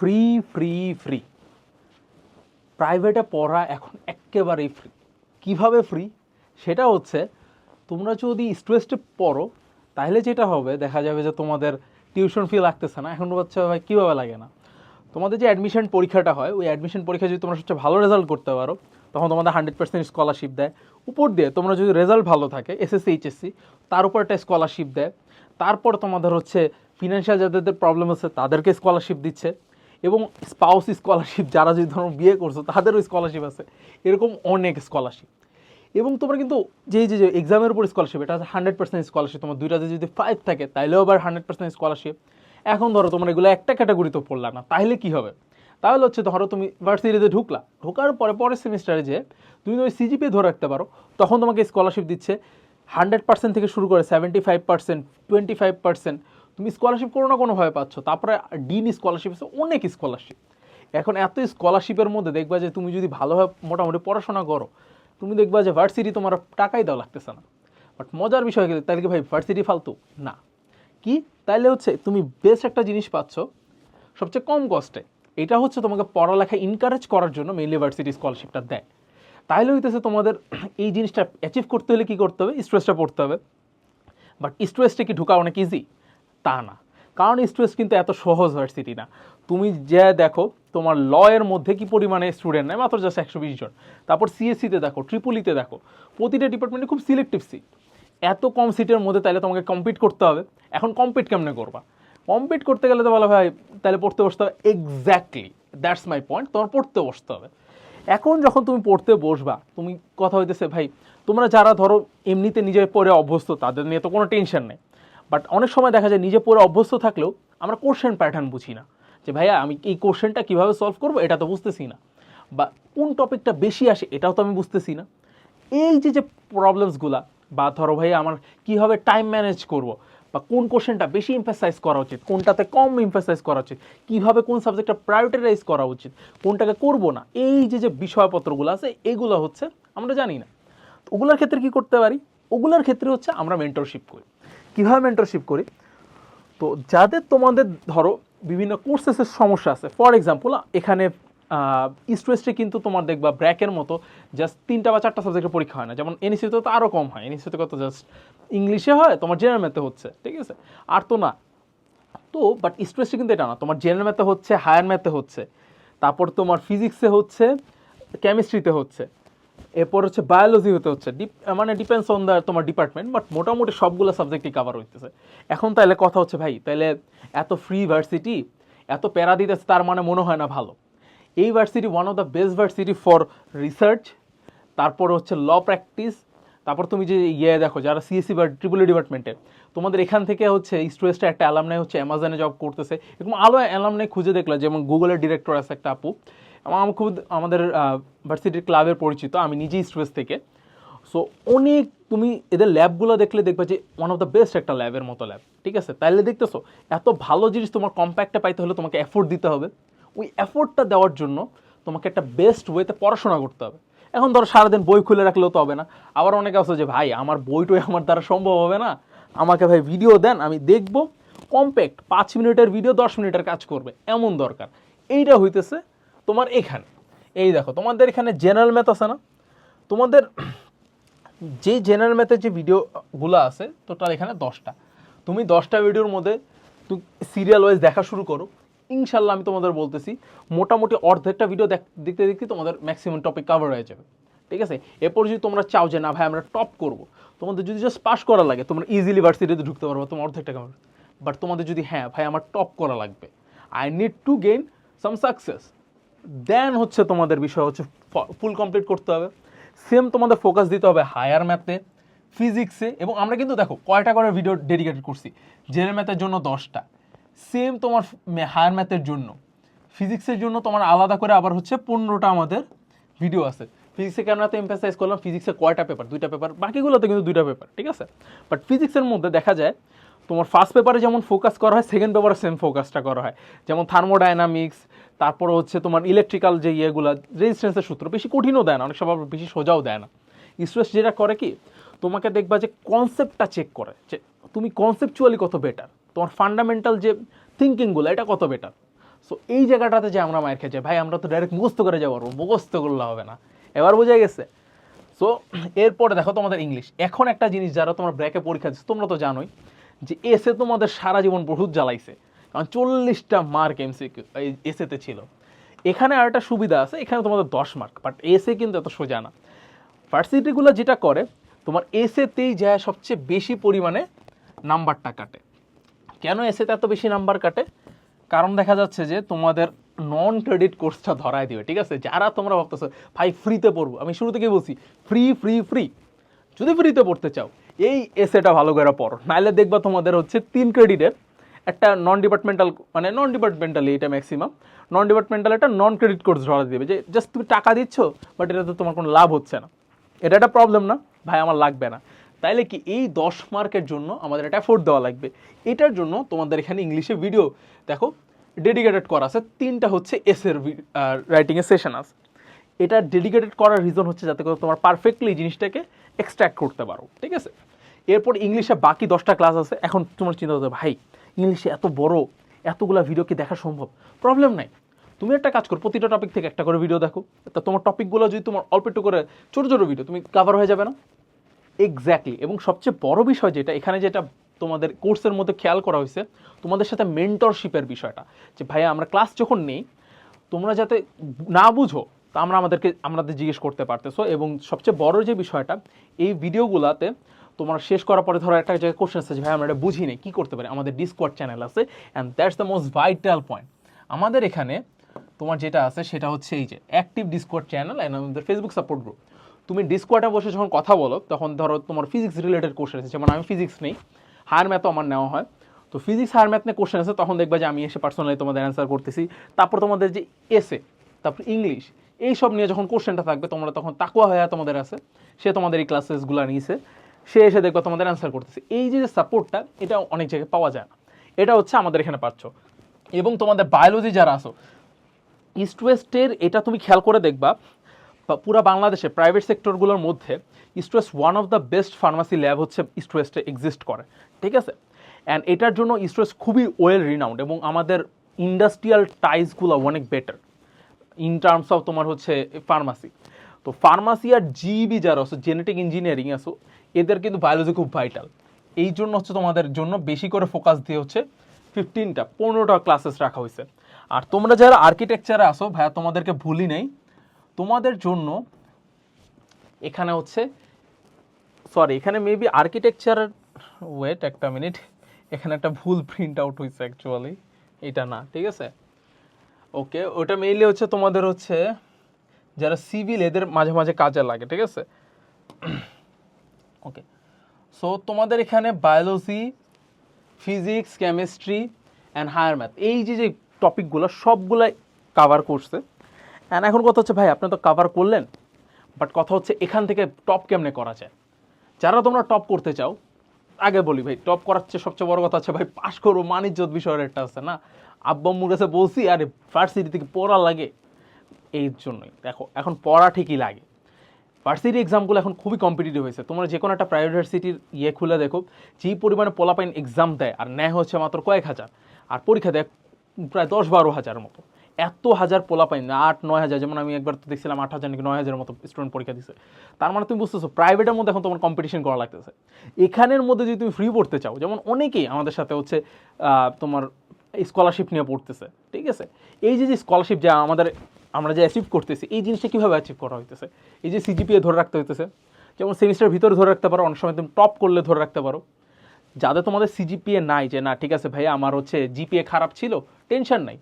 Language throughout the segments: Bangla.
ফ্রি ফ্রি ফ্রি প্রাইভেটে পড়া এখন একেবারেই ফ্রি কীভাবে ফ্রি সেটা হচ্ছে, তোমরা যদি স্টুডেন্টে পড়ো, তাহলে যেটা হবে, দেখা যাবে যে তোমাদের টিউশন ফি লাগতেছে না। এখন হচ্ছে ভাই, কীভাবে লাগে না? তোমাদের যে অ্যাডমিশন পরীক্ষাটা হয়, ওই অ্যাডমিশন পরীক্ষা যদি তোমরা সবচেয়ে ভালো রেজাল্ট করতে পারো, তখন তোমাদের হান্ড্রেড পার্সেন্ট স্কলারশিপ দেয়। উপর দিয়ে তোমরা যদি রেজাল্ট ভালো থাকে এসএসসি এইচএসসি তার উপর একটা স্কলারশিপ দেয়। তারপর তোমাদের হচ্ছে ফিনান্সিয়াল যাদের প্রবলেম আছে, তাদেরকে স্কলারশিপ দিচ্ছে। এবং স্পাউস স্কলারশিপ যারা যদি ধরো বিয়ে করছ, তাদেরও স্কলারশিপ আছে। এরকম অনেক স্কলারশিপ এবং তোমরা কিন্তু যে যে এক্সামের উপর স্কলারশিপ এটা হান্ড্রেড পার্সেন্ট স্কলারশিপ তোমার দুইটাতে যদি ফাইভ থাকে, তাইলেও আবার হান্ড্রেড পার্সেন্ট স্কলারশিপ এখন ধরো, তোমরা এগুলো একটা ক্যাটাগরিতে পড়লা না তাহলে কি হবে? তাহলে হচ্ছে ধরো, তুমি ভার্সিটিতে ঢুকলা। ঢোকার পরে পরের সেমিস্টারে যে, তুমি ওই সিজিপি ধরে রাখতে পারো। তখন তোমাকে স্কলারশিপ দিচ্ছে। হান্ড্রেড পার্সেন্ট থেকে শুরু করে seventy five percent twenty five percent তুমি স্কলারশিপ কোনো না কোনোভাবে পাচ্ছ। তারপরে ডিন স্কলারশিপ আছে, অনেক স্কলারশিপ এখন এত স্কলারশিপের মধ্যে দেখবা যে তুমি যদি ভালোভাবে মোটামুটি পড়াশোনা করো, তুমি দেখবা যে ভার্সিটি তোমার টাকাই দেওয়া লাগতেছে না। বাট মজার বিষয় গেলে তাহলে কি ভাই ভার্সিটি ফালতু? না। কি? তাইলে হচ্ছে তুমি বেস্ট একটা জিনিস পাচ্ছ, সবচেয়ে কম কস্টে এটা হচ্ছে তোমাকে পড়ালেখা ইনকারেজ করার জন্য মেইনলি ভার্সিটি স্কলারশিপটা দেয়। তাইলে হইতেছে তোমাদের এই জিনিসটা অ্যাচিভ করতে হলে কী করতে হবে? স্ট্রেসটা পড়তে হবে। বাট স্ট্রেসটা কি ঢোকা অনেক ইজি তা না। কারণ স্ট্রেস কিন্তু এত সহজ ভার্সিটি না। তুমি যে দেখো, তোমার ল এর মধ্যে কি পরিমাণে স্টুডেন্ট নেয়? মাত্র জাস্ট একশো বিশ জন। তারপর সিএসসিতে দেখো ট্রিপলিতে দেখো, প্রতিটা ডিপার্টমেন্টে খুব সিলেক্টিভ সিট এত কম সিটের মধ্যে তাহলে তোমাকে কম্পিট করতে হবে। এখন কম্পিট কেমনে করবা? কম্পিট করতে গেলে তো বলা ভাই, তাহলে পড়তে বসতে হবে। এক্স্যাক্টলি দ্যাটস মাই পয়েন্ট তোমার পড়তে বসতে হবে। এখন যখন তুমি পড়তে বসবা, তুমি কথা হইতেছে, ভাই, তোমরা যারা ধরো, এমনিতে নিজে পড়ে অভ্যস্ত, তাদের নিয়ে তো কোনো টেনশন নেই। বাট অনেক সময় দেখা যায় নিজে পড়ে অভ্যস্ত থাকলেও আমরা কোশ্চেন প্যাটার্ন বুঝি না। যে ভাইয়া, আমি এই কোশ্চেনটা কীভাবে সলভ করব এটা তো বুঝতেছি না। বা কোন টপিকটা বেশি আসে এটাও তো আমি বুঝতেছি না। এই যে যে প্রবলেমসগুলা বা ধরো ভাই আমার কীভাবে টাইম ম্যানেজ করব, বা কোন কোশ্চেনটা বেশি এমফাসাইজ করা উচিত, কোনটাতে কম এমফাসাইজ করা উচিত, কীভাবে কোন সাবজেক্টটা প্রায়োরিটাইজ করা উচিত, কোনটাকে করব না, এই যে যে বিষয়পত্রগুলো আছে, এগুলো হচ্ছে আমরা জানি না। ওগুলোর ক্ষেত্রে কি করতে পারি? ওগুলোর ক্ষেত্রে হচ্ছে আমরা মেন্টরশিপ করি। কীভাবে মেন্টরশিপ করি? তো যাদের তোমাদের ধরো বিভিন্ন কোর্সেসের সমস্যা আছে ফর এক্সাম্পল এখানে ইস্ট ওয়েস্টে কিন্তু তোমার দেখবা ব্র্যাকের মতো জাস্ট তিনটা বা চারটা সাবজেক্টের পরীক্ষা হয় না। যেমন এনএসিতে তো আরও কম হয় এনএসিতে কত জাস্ট ইংলিশে হয়, তোমার জেনারেল ম্যাথে হচ্ছে, ঠিক আছে? আর তো না। তো বাট ইস্ট ওয়েস্টে কিন্তু এটা না, তোমার জেনারেল ম্যাথে হচ্ছে হায়ার ম্যাথে হচ্ছে, তারপর তোমার ফিজিক্সে হচ্ছে কেমিস্ট্রিতে হচ্ছে। এরপর হচ্ছে বায়োলজি হতে হচ্ছে। ডিপ মানে ডিপেন্ডস অন দ্য তোমার ডিপার্টমেন্ট বাট মোটামুটি সবগুলো সাবজেক্টই কভার হইতেছে। এখন তাহলে কথা হচ্ছে, ভাই তাহলে এত ফ্রি ভার্সিটি এত প্যারা দিতেছে, তার মানে মনে হয় না ভালো। এই varsity one of the best varsity for research তারপর হচ্ছে ল প্র্যাকটিস তারপর তুমি যে ইয়ে দেখো, যারা সিএসসি বা ট্রিপল ডিপার্টমেন্টে তোমাদের এখান থেকে হচ্ছে স্টুডেন্টটা একটা অ্যালামনাই হচ্ছে অ্যামাজনে জব করতেছে। এরকম আলো অ্যালামনাই খুঁজে দেখল, যেমন গুগলের ডিরেক্টর আছে একটা আপু। আমার খুব আমাদের ভার্সিটির ক্লাবের পরিচিত, আমি নিজেই স্টুডেন্টস থেকে। সো অনেক তুমি এদের ল্যাবগুলো দেখলে দেখবে যে ওয়ান অফ দ্য বেস্ট একটা ল্যাবের মতো ল্যাব ঠিক আছে? তাইলে দেখতেছো, এত ভালো জিনিস তোমার কম্প্যাক্টটা পাইতে হলে তোমাকে এফোর্ট দিতে হবে। ওই এফোর্টটা দেওয়ার জন্য তোমাকে একটা বেস্ট ওয়েতে পড়াশোনা করতে হবে। এখন ধরো সারাদিন বই খুলে রাখলেও তো হবে না। আবার অনেকে আছে যে, ভাই, আমার বইটই আমার দ্বারা সম্ভব হবে না। আমাকে ভাই ভিডিও দেন, আমি দেখব। কম্প্যাক্ট পাঁচ মিনিটের ভিডিও দশ মিনিটের কাজ করবে, এমন দরকার। এইটা হইতেছে তোমার এখানে। এই দেখো, তোমাদের এখানে জেনারেল ম্যাথ আছে না? তোমাদের যে জেনারেল ম্যাথের যে ভিডিওগুলো আছে টোটাল এখানে দশটা। তুমি দশটা ভিডিওর মধ্যে তুমি সিরিয়াল ওয়াইজ দেখা শুরু করো। ইনশাল্লাহ আমি তোমাদের বলতেছি, মোটামুটি অর্ধেকটা ভিডিও দেখতে দেখতে তোমাদের ম্যাক্সিমাম টপিক কাভার হয়ে যাবে। ঠিক আছে? এরপর যদি তোমরা চাও যে, না ভাই, আমরা টপ করব। তোমাদের যদি জাস্ট পাস করা লাগে, তোমরা ইজিলি ভার্সিটিতে ঢুকতে পারব, তোমার অর্ধেকটা কভার বাট তোমাদের যদি হ্যাঁ ভাই, আমার টপ করা লাগবে। I need to gain some success then হচ্ছে তোমাদের বিষয় হচ্ছে ফুল কমপ্লিট করতে হবে। সেম তোমাদের ফোকাস দিতে হবে হায়ার ম্যাথে ফিজিক্সে এবং আমরা কিন্তু দেখো কয়টা করে ভিডিও ডেডিকেটেড করছি। জেনারেল ম্যাথের জন্য দশটা। সেম তোমার হায়ার ম্যাথের জন্য। ফিজিক্সের জন্য তোমার আলাদা করে আবার হচ্ছে পনেরোটা আমাদের ভিডিও আছে। ফিজিক্সে কেন এত এমফাসাইজ করলাম ফিজিক্সে কয়টা পেপার দুইটা পেপার বাকিগুলোতে কিন্তু দুইটা পেপার ঠিক আছে? বাট ফিজিক্সের মধ্যে দেখা যায়, তোমার ফার্স্ট পেপারে যেমন ফোকাস করা হয় সেকেন্ড পেপারে সেম ফোকাসটা করা হয়। যেমন থার্মোডাইনামিক্স তারপর হচ্ছে তোমার ইলেকট্রিক্যাল যে ইয়েগুলো রেজিস্ট্যান্সের সূত্র বেশি কঠিনও দেয় না, অনেক সময় বেশি সোজাও দেয় না। স্টুডেন্টস যেটা করে কি, তোমাকে দেখবা যে কনসেপ্টটা চেক করে, যে তুমি কনসেপচুয়ালি কত বেটার তোমার ফান্ডামেন্টাল যে থিঙ্কিংগুলো এটা কত বেটার সো এই জায়গাটাতে যে আমরা মায়ের খেয়েছি, ভাই, আমরা তো ডাইরেক্ট মুখস্থ করে যাব মুখস্থ করলে হবে না। এবার বোঝা গেছে। সো এরপরে দেখো তোমাদের ইংলিশ এখন একটা জিনিস যারা তোমার ব্র্যাকে পরীক্ষা দিচ্ছে, তোমরা তো জানোই যে এসে তোমাদের সারা জীবন বহুত জ্বালাইছে। কারণ চল্লিশটা মার্ক এমসিকিউ এসেতে ছিল। এখানে আর একটা সুবিধা আছে, এখানে তোমাদের দশ মার্ক বাট এসে কিন্তু এত সোজা না। ভার্সিটিগুলো যেটা করে, তোমার এসেতেই যায় সবচেয়ে বেশি পরিমাণে নাম্বারটা কাটে। কেন এসেতে এত বেশি নাম্বার কাটে? কারণ দেখা যাচ্ছে যে তোমাদের নন ক্রেডিট কোর্সটা ধরায় দিবে, ঠিক আছে? যারা তোমরা ভাবতেছো, ভাই ফ্রিতে পড়ব। আমি শুরু থেকে বলছি ফ্রি ফ্রি ফ্রি যদি ফ্রিতে পড়তে চাও, এই এসেটা ভালো করে পড়ো। নাইলে দেখবা তোমাদের হচ্ছে তিন ক্রেডিটের একটা নন ডিপার্টমেন্টাল মানে নন ডিপার্টমেন্টালি এটা ম্যাক্সিমাম নন ডিপার্টমেন্টাল একটা নন ক্রেডিট কোর্স ধরা দেবে, যে জাস্ট তুমি টাকা দিচ্ছ বাট এটাতে তোমার কোনো লাভ হচ্ছে না। এটা একটা প্রবলেম না, ভাই আমার লাগবে না। তাইলে কি এই দশ মার্কের জন্য আমাদের একটা এফোর্ট দেওয়া লাগবে। এটার জন্য তোমাদের এখানে ইংলিশে ভিডিও দেখো ডেডিকেটেড করা আছে। তিনটা হচ্ছে এসের রাইটিংয়ের সেশন আছে। এটা ডেডিকেটেড করার রিজন হচ্ছে যাতে করে তোমার পারফেক্টলি জিনিসটাকে এক্সট্র্যাক্ট করতে পারো, ঠিক আছে? এরপর ইংলিশে বাকি দশটা ক্লাস আছে। এখন তোমার চিন্তা করতে ভাই ইংলিশে এত বড়, এতগুলা ভিডিও কি দেখা সম্ভব? প্রবলেম নাই। তুমি একটা কাজ করো, প্রতিটা টপিক থেকে একটা করে ভিডিও দেখো। তা তোমার টপিকগুলো যদি তোমার অল্প একটু করে, ছোটো ছোটো ভিডিও তুমি কাভার হয়ে যাবে না? এক্স্যাক্টলি এবং সবচেয়ে বড় বিষয় যেটা, এখানে যেটা তোমাদের কোর্সের মধ্যে খেয়াল করা হয়েছে, তোমাদের সাথে মেন্টরশিপের বিষয়টা। যে ভাইয়া, আমরা ক্লাস যখন নেই, তোমরা যাতে না বুঝো, তা আমরা আমাদেরকে, আমাদের জিজ্ঞেস করতে পারতেছো। এবং সবচেয়ে বড় যে বিষয়টা, এই ভিডিওগুলোতে তোমার শেষ করার পরে ধরো একটা জায়গায় কোশ্চেন আছে ভাই, আমরা এটা বুঝি নেই কী করতে পারি? আমাদের ডিসকোয়াড চ্যানেল আছে and that's the most vital point আমাদের এখানে তোমার যেটা আছে সেটা হচ্ছে এই যে অ্যাক্টিভ ডিসকোয়াড চ্যানেল অ্যান্ড আমাদের ফেসবুক সাপোর্ট গ্রুপ তুমি ডিসকোয়াডে বসে যখন কথা বলো, তখন ধরো তোমার ফিজিক্স রিলেটেড কোশ্চেন আছে, যেমন আমি ফিজিক্স নেই হায়ার ম্যাথও আমার নেওয়া হয়। তো ফিজিক্স হায়ার ম্যাথ নিয়ে কোশ্চেন আছে, তখন দেখবা যে আমি এসে পার্সোনালি তোমাদের অ্যান্সার করতেছি। তারপর তোমাদের যে এসে তারপর ইংলিশ এই সব নিয়ে যখন কোশ্চেনটা থাকবে, তোমরা তখন তাকুয়া হয়ে তোমাদের আছে, সে তোমাদের এই ক্লাসেসগুলো নিয়েছে সে এসে দেখবা তোমাদের অ্যান্সার করতেছে। এই যে সাপোর্টটা এটা অনেক জায়গায় পাওয়া যায় না। এটা হচ্ছে আমাদের এখানে পাচ্ছ। এবং তোমাদের বায়োলজি যারা আসো ইস্ট ওয়েস্টের এটা তুমি খেয়াল করে দেখবা পুরো বাংলাদেশে প্রাইভেট সেক্টরগুলোর মধ্যে East West one of the best pharmacy lab হচ্ছে ইস্ট ওয়েস্টে এক্সিস্ট করে। ঠিক আছে? অ্যান্ড এটার জন্য ইস্ট ওয়েস্ট খুবই ওয়েল রিনাউন্ড এবং আমাদের ইন্ডাস্ট্রিয়াল টাইজগুলো অনেক বেটার ইন টার্মস অফ তোমার হচ্ছে ফার্মাসি তো ফার্মাসি আর জিবি যারা আছে জেনেটিক ইঞ্জিনিয়ারিং আছো, এদের কিন্তু বায়োলজি খুব ভাইটাল এই জন্য হচ্ছে তোমাদের জন্য বেশি করে ফোকাস দিয়ে হচ্ছে ফিফটিনটা পনেরোটা ক্লাসেস রাখা হয়েছে। আর তোমরা যারা আর্কিটেকচারে আসো ভাইয়া, তোমাদেরকে ভুলি নেই, তোমাদের জন্য এখানে হচ্ছে সরি এখানে মেবি আর্কিটেকচার ওয়েট একটা মিনিট এখানে একটা ভুল প্রিন্ট আউট হয়েছে অ্যাকচুয়ালি এটা না, ঠিক আছে? ওকে ওটা মেইনলি হচ্ছে তোমাদের হচ্ছে যারা সিভিল এদের মাঝে মাঝে কাজে লাগে, ঠিক আছে? ওকে সো তোমাদের এখানে biology physics chemistry and higher math এই যে যে টপিকগুলো সবগুলাই কাভার করছে। অ্যান্ড এখন কথা হচ্ছে, ভাই, আপনি তো কাভার করলেন বাট কথা হচ্ছে এখান থেকে টপ কেমনে করা যায়? যারা তোমরা টপ করতে চাও, আগে বলি, ভাই টপ করার চেয়ে সবচেয়ে বড় কথা হচ্ছে, ভাই পাশ করো মানিজ্যত বিষয়ের একটা আছে, না? আব্বাম্মুর কাছে বলছি, আরে ভার্সিটি থেকে পড়া লাগে। এই জন্যই দেখো, এখন পড়া ঠিকই লাগে। ভার্সিটি এক্সামগুলো এখন খুবই কম্পিটিটিভ হয়েছে। তোমরা যে কোনো একটা প্রাইভেট ইয়ে খুলে দেখো, যেই পরিমাণে পোলাপাইন এক্সাম দেয়, আর নেয় হচ্ছে মাত্র কয়েক হাজার, আর পরীক্ষা দেয় প্রায় দশ বারো হাজার মতো। এত হাজার পোলাপাইন, আট, নয় হাজার, যেমন আমি একবার তো দেখছিলাম আট হাজার নাকি নয় হাজারের মতো স্টুডেন্ট পরীক্ষা দিচ্ছে তার মানে তুমি বুঝতেছো প্রাইভেটের মধ্যে এখন তোমার কম্পিটিশন করা লাগতেছে। এখানের মধ্যে যদি তুমি ফ্রি পড়তে চাও, যেমন অনেকেই আমাদের সাথে হচ্ছে তোমার স্কলারশিপ নিয়ে পড়তেছে, ঠিক আছে? এই যে যে স্কলারশিপ যা আমাদের আমরা যে অ্যাচিভ করতেছি, এই জিনিসটা কীভাবে অ্যাচিভ করা হইতেছে? এই যে সিজিপিএ ধরে রাখতে হইতেছে, যেমন সেমিস্টার ভিতরে ধরে রাখতে পারো, অনেক সময় তুমি টপ করলে ধরে রাখতে পারো। যাদের তোমাদের সিজিপিএ নাই যে, না, ঠিক আছে ভাই, আমার হচ্ছে জিপিএ খারাপ ছিল টেনশন নাই।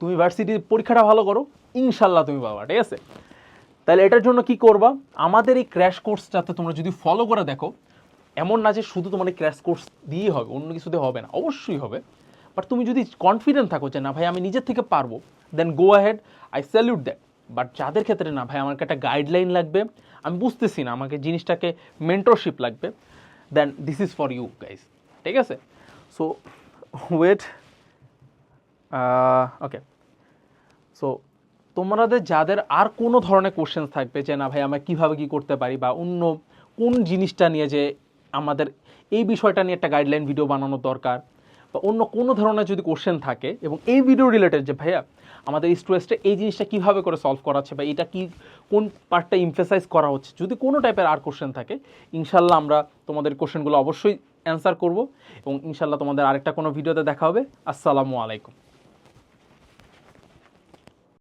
তুমি ভার্সিটির পরীক্ষাটা ভালো করো, ইনশাল্লাহ তুমি পাবা, ঠিক আছে? তাহলে এটার জন্য কি করবা? আমাদের এই ক্র্যাশ কোর্সটাতে তোমরা যদি ফলো করে দেখো, এমন না যে শুধু তোমার এই ক্র্যাশ কোর্স দিয়েই হবে, অন্য কিছুতে হবে না, অবশ্যই হবে। বাট তুমি যদি কনফিডেন্ট থাকো যে, না ভাই, আমি নিজের থেকে পারব then go ahead I salute that but যাদের ক্ষেত্রে না, ভাই, আমাকে একটা গাইডলাইন লাগবে। আমি বুঝতেছি না, আমাকে জিনিসটাকে মেন্টরশিপ লাগবে। Then this is for you guys ঠিক আছে? সো ওয়েট ওকে সো তোমাদের, যাদের আর কোনো ধরনের কোশ্চেন থাকবে যে না, ভাই, আমরা কীভাবে কী করতে পারি বা অন্য কোন জিনিসটা নিয়ে যে আমাদের এই বিষয়টা নিয়ে একটা গাইডলাইন ভিডিও বানানোর দরকার বা অন্য কোনো ধরনের যদি কোশ্চেন থাকে এবং এই ভিডিও রিলেটেড যে ভাইয়া, আমাদের স্টুডেন্টসটা এই জিনিসটা কীভাবে করে সলভ করা হচ্ছে বা এটা কি, কোন পার্টটা ইমফেসাইজ করা হচ্ছে, যদি কোনো টাইপের আর কোশ্চেন থাকে, ইনশাল্লাহ আমরা তোমাদের কোশ্চেনগুলো অবশ্যই অ্যান্সার করব এবং ইনশাল্লাহ তোমাদের আরেকটা কোনো ভিডিওতে দেখা হবে। আসসালামু আলাইকুম।